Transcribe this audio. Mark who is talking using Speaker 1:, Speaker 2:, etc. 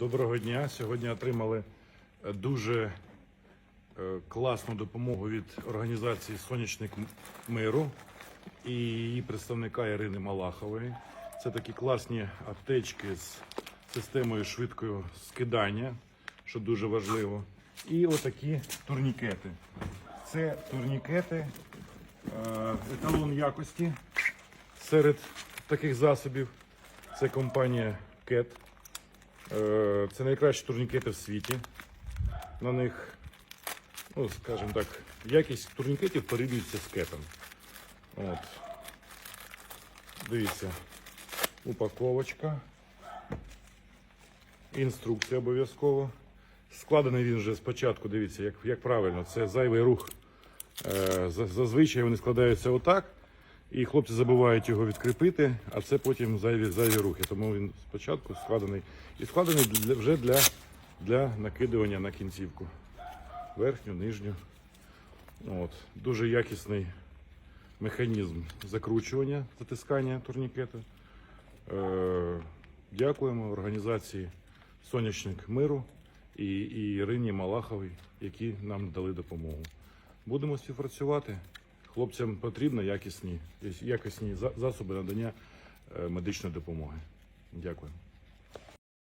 Speaker 1: Доброго дня. Сьогодні отримали е, дуже е, класну допомогу від організації Сонячник миру і її представника Ірини Малахової. Це такі класні аптечки з системою швидкого скидання, що дуже важливо. І отакі турнікети. Це турнікети, е, еталон якості серед таких засобів. Це компанія CAT. Е, Це найкращі турнікети в світі. На них, ну, скажімо так, якість турнікетів порівнюється з кетом. От. Дивіться, упаковочка. Інструкція обов'язково. Складений він вже спочатку, дивіться, як, як правильно, це зайвий рух. Е, Зазвичай вони складаються отак, і хлопці забувають його відкріпити, а це потім зайві, зайві рухи. Тому він спочатку складений і складений для, вже для, для накидування на кінцівку. Верхню, нижню. От. Дуже якісний механізм закручування, затискання турнікету. Е, дякуємо організації Сонячник миру і, і Ірині Малаховій, які нам дали допомогу. Будемо співпрацювати. Хлопцям потрібні якісні, якісні за- засоби надання е, медичної допомоги. Дякую.